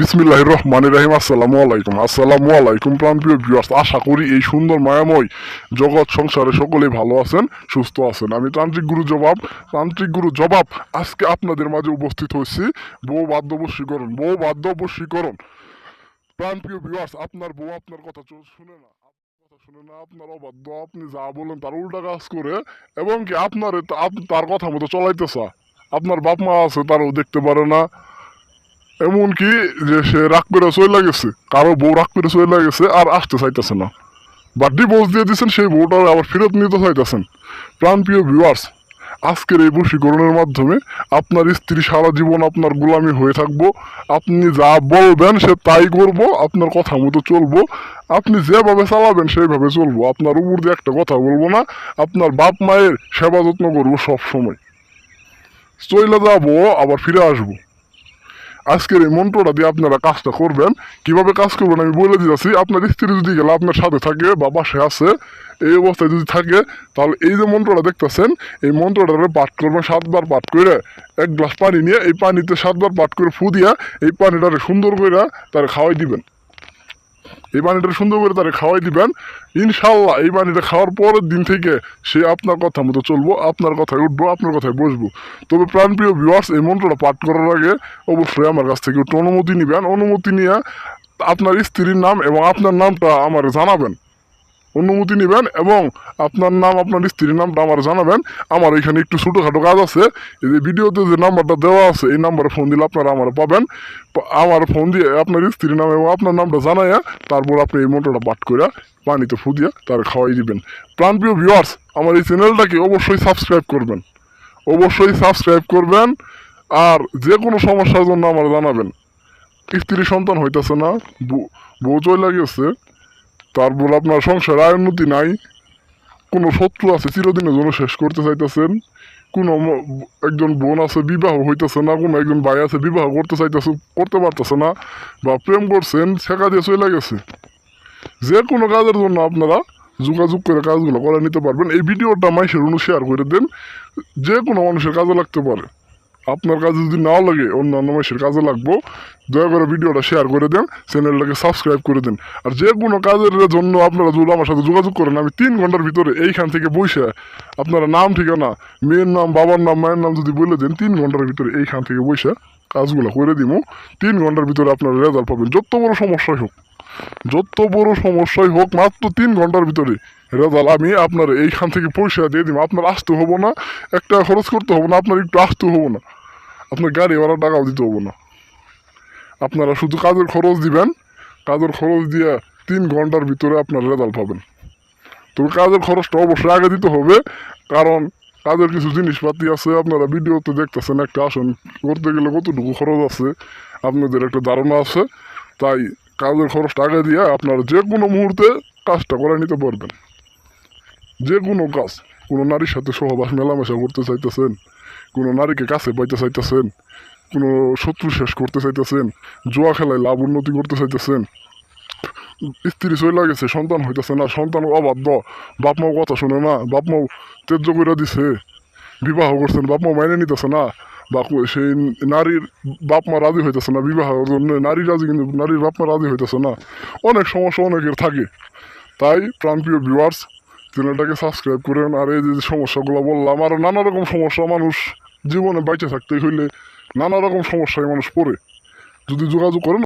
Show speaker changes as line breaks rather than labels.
বিসমিল্লাহ রহমান রাহিম, আসসালামু আলাইকুম। আসসালামু আলাইকুম প্রাণপ্রিয় ভিউয়ার্স আশা করি এই সুন্দর, মায়াময় জগৎ সংসারে সকলেই ভালো আছেন, সুস্থ আছেন। আমি তান্ত্রিক গুরু জবাব, তান্ত্রিক গুরু জবাব আজকে আপনাদের মাঝে উপস্থিত হয়েছি। বউ বাদ্য বশীকরণ বউ বাদ্য বশীকরণ প্রাণপ্রিয় ভিউয়ার্স আপনার বউ আপনার কথা শুনে না না, আপনার অবাধ্য, আপনি যা বলেন তার উল্টা কাজ করে, এবং কি আপনার তার কথা মতো চলাইতেছে। আপনার বাপ মা আছে, তারও দেখতে পারে না। এমনকি যে সে রাগ করে চলে গেছে, কারও বউ রাগ করে চলে গেছে আর আসতে চাইতেছে না। বা ডিভোর্স দিয়ে দিচ্ছেন সেই বউটা আবার ফেরত নিতে চাইতেছেন। প্রাণপ্রিয় ভিউয়ার্স আজকের এই বশীকরণের মাধ্যমে আপনার স্ত্রী সারা জীবন আপনার গোলামি হয়ে থাকব, আপনি যা বলবেন সে তাই করব, আপনার কথা মতো চলবো, আপনি যেভাবে চালাবেন সেইভাবে চলবো। আপনার উপর দিয়ে একটা কথা বলব না, আপনার বাপ মায়ের সেবা যত্ন করব সব সময় চলে যাব, আবার ফিরে আসব। আজকের এই মন্ত্রটা দিয়ে আপনারা কাজটা করবেন। কীভাবে কাজ করবেন আমি বলে দিতেছি, আপনার স্ত্রী যদি গেলে আপনার সাথে থাকে বা বাসে আছে, এই অবস্থায় যদি থাকে, তাহলে এই যে মন্ত্রটা দেখতেছেন, এই মন্ত্রটা পাঠ করবেন সাতবার পাঠ করে, এক গ্লাস পানি নিয়ে এই পানিতে সাতবার পাঠ করে ফু দিয়া এই পানিটারে সুন্দর করে তার খাওয়াই দিবেন। এই পানিটা সুন্দর করে তারা খাওয়াই দিবেন। ইনশাল্লাহ এই পানিটা খাওয়ার পরের দিন থেকে সে আপনার কথা মতো চলবো, আপনার কথায় উঠবো, আপনার কথায় বসবো। তবে প্রাণপ্রিয় ভিওয়ার্স এই মন্ত্রটা পাঠ করার আগে অবশ্যই আমার কাছ থেকে একটু অনুমতি নেবেন। অনুমতি নিয়ে আপনার স্ত্রীর নাম এবং আপনার নামটা আমার জানাবেন। অনুমতি নেবেন এবং আপনার নাম, আপনার স্ত্রীর নামটা আমার জানাবেন। আমার এখানে একটু ছোটোখাটো কাজ আছে। এই যে ভিডিওতে যে নাম্বারটা দেওয়া আছে, এই নাম্বারে ফোন দিলে আপনারা আমার পাবেন। আমার ফোন দিয়ে আপনার স্ত্রীর নাম এবং আপনার নামটা জানাইয়া, তারপর আপনি এই মন্ত্রটা পাঠ করে পানিতে ফু দিয়ে তার খাওয়াই দিবেন। প্রাণপ্রিয় ভিউয়ার্স আমার এই চ্যানেলটাকে অবশ্যই সাবস্ক্রাইব করবেন। অবশ্যই সাবস্ক্রাইব করবেন আর যে কোনো সমস্যার জন্য আমার জানাবেন। স্ত্রী সন্তান হইতেছে না, বউ চলে গেছে। তারপর আপনার সংসার আয় উন্নতি নাই। কোনো শত্রু আছে, চিরদিনের জন্য শেষ করতে চাইতেছেন। কোনো একজন বোন আছে, বিবাহ হইতেছে না। কোনো একজন ভাই আছে, বিবাহ করতে চাইতেছে, করতে পারতেছে না। বা প্রেম করছেন শেখা দিয়ে চলে গেছে। যে কোনো কাজের জন্য আপনারা যোগাযোগ করে কাজগুলো করে নিতে পারবেন। এই ভিডিওটা মাইসের অনু শেয়ার করে দেন। যে কোনো মানুষের কাজে লাগতে পারে। আপনার কাজে যদি নাও লাগে অন্যান্য মানুষের কাজে লাগবো, দয়া করে ভিডিওটা শেয়ার করে দেন চ্যানেলটাকে সাবস্ক্রাইব করে দেন। আর যে কোনো কাজের জন্য আপনারা যদি আমার সাথে যোগাযোগ করেন, আমি তিন ঘণ্টার ভিতরে এইখান থেকে বসে আপনারা নাম, ঠিকানা, মেয়ের নাম, বাবার নাম, মায়ের নাম যদি বলে দেন, তিন ঘণ্টার ভিতরে এইখান থেকে বসে কাজগুলো করে দিব তিন ঘণ্টার ভিতরে আপনারা রেজাল্ট পাবেন। যত বড় সমস্যাই হোক। যত বড় সমস্যাই হোক, মাত্র তিন ঘণ্টার ভিতরে। রেজাল্ট আমি আপনার এইখান থেকে পয়সা দিয়ে দিব। আপনার আসতে হব না, একটা খরচ করতে হব না, আপনার একটু আসতে হব না। আপনার গাড়ি ভাড়া টাকাও দিতে হব না। আপনারা শুধু কাজের খরচ দিবেন, কাজের খরচ দিয়ে তিন ঘণ্টার ভিতরে আপনার রেজাল্ট পাবেন। তবে কাজের খরচটা অবশ্যই আগে দিতে হবে, কারণ কাজের কিছু জিনিসপাতি আছে, আপনারা ভিডিওতে দেখতেছেন, একটা আসন করতে গেলে কতটুকু খরচ আছে, আপনাদের একটা ধারণা আছে, তাই কাজের খরচটা আগে দিয়ে আপনারা যে কোনো মুহূর্তে কাজটা করে নিতে পারবেন। যে কোনো কাজ, কোনো নারীর সাথে সহবাস মেলামেশা করতে চাইতেছেন, কোনো নারীকে কাছে পাইতে চাইতেছেন, কোনো শত্রু শেষ করতে চাইতেছেন, জুয়া খেলায় লাভ উন্নতি করতে চাইতেছেন, স্ত্রী চলে গেছে, সন্তান হইতেছে না, সন্তান অবাধ্য বাপ মাও কথা শোনে না বাপ মাও তেজ্য করে দিছে, বিবাহ করছেন বাপ মা মাইনে নিতেছে না বা সেই নারীর বাপ মা রাজি হইতেছে না বিবাহের জন্য নারী রাজি কিন্তু নারীর বাপ মা রাজি হইতেছে না। অনেক সমস্যা অনেকের থাকে। তাই প্রাণপ্রিয় ভিউয়ার্স চ্যানেলটাকে সাবস্ক্রাইব করেন। আর এই যে সমস্যাগুলো বললাম, আর নানা রকম সমস্যা মানুষ জীবনে বাইচে থাকতে হইলে নানা রকম সমস্যায় মানুষ পড়ে। যদি যোগাযোগ করেন